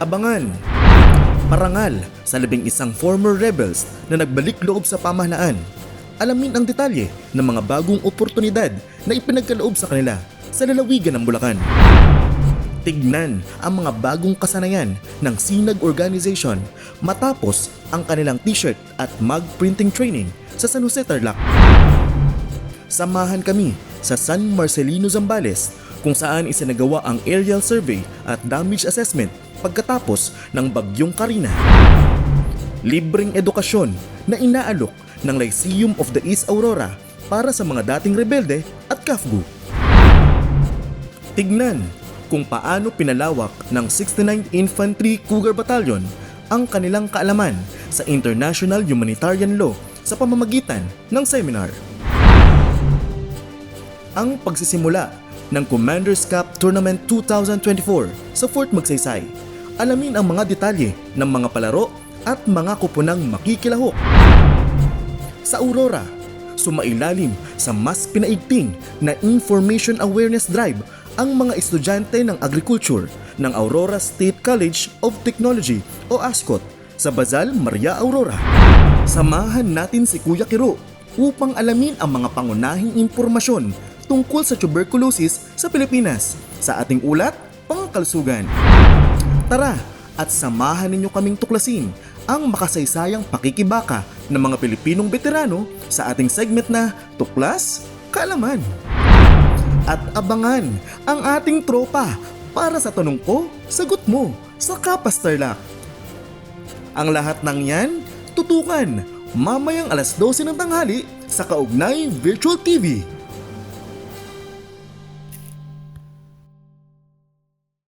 abangan. Parangal sa labing isang former rebels na nagbalik loob sa pamahalaan. Alamin ang detalye ng mga bagong oportunidad na ipinagkaloob sa kanila sa lalawigan ng Bulacan. Tignan ang mga bagong kasanayan ng Sinag Organization matapos ang kanilang t-shirt at mug printing training sa San Jose Tarlac. Samahan kami sa San Marcelino Zambales kung saan isinagawa ang aerial survey at damage assessment pagkatapos ng bagyong Karina. Libreng edukasyon na inaalok ng Lyceum of the East Aurora para sa mga dating rebelde at kafgu. Tignan kung paano pinalawak ng 69th Infantry Cougar Battalion ang kanilang kaalaman sa international humanitarian law sa pamamagitan ng seminar. Ang pagsisimula ng Commander's Cup Tournament 2024 sa Fort Magsaysay. Alamin ang mga detalye ng mga palaro at mga kupunang makikilahok. Sa Aurora, sumailalim sa mas pinaigting na Information Awareness Drive ang mga estudyante ng agriculture ng Aurora State College of Technology o ASCOT sa Bazal, Maria Aurora. Samahan natin si Kuya Kiro upang alamin ang mga pangunahing impormasyon tungkol sa tuberculosis sa Pilipinas sa ating ulat, Pangkalsugan. Tara at samahan ninyo kaming tuklasin ang makasaysayang pakikibaka ng mga Pilipinong veterano sa ating segment na Tuklas Kaalaman. At abangan ang ating tropa para sa tanong ko, sagot mo sa Kapas Tarlac. Ang lahat ng yan, tutukan mamayang alas 12 ng tanghali sa Kaugnay Virtual TV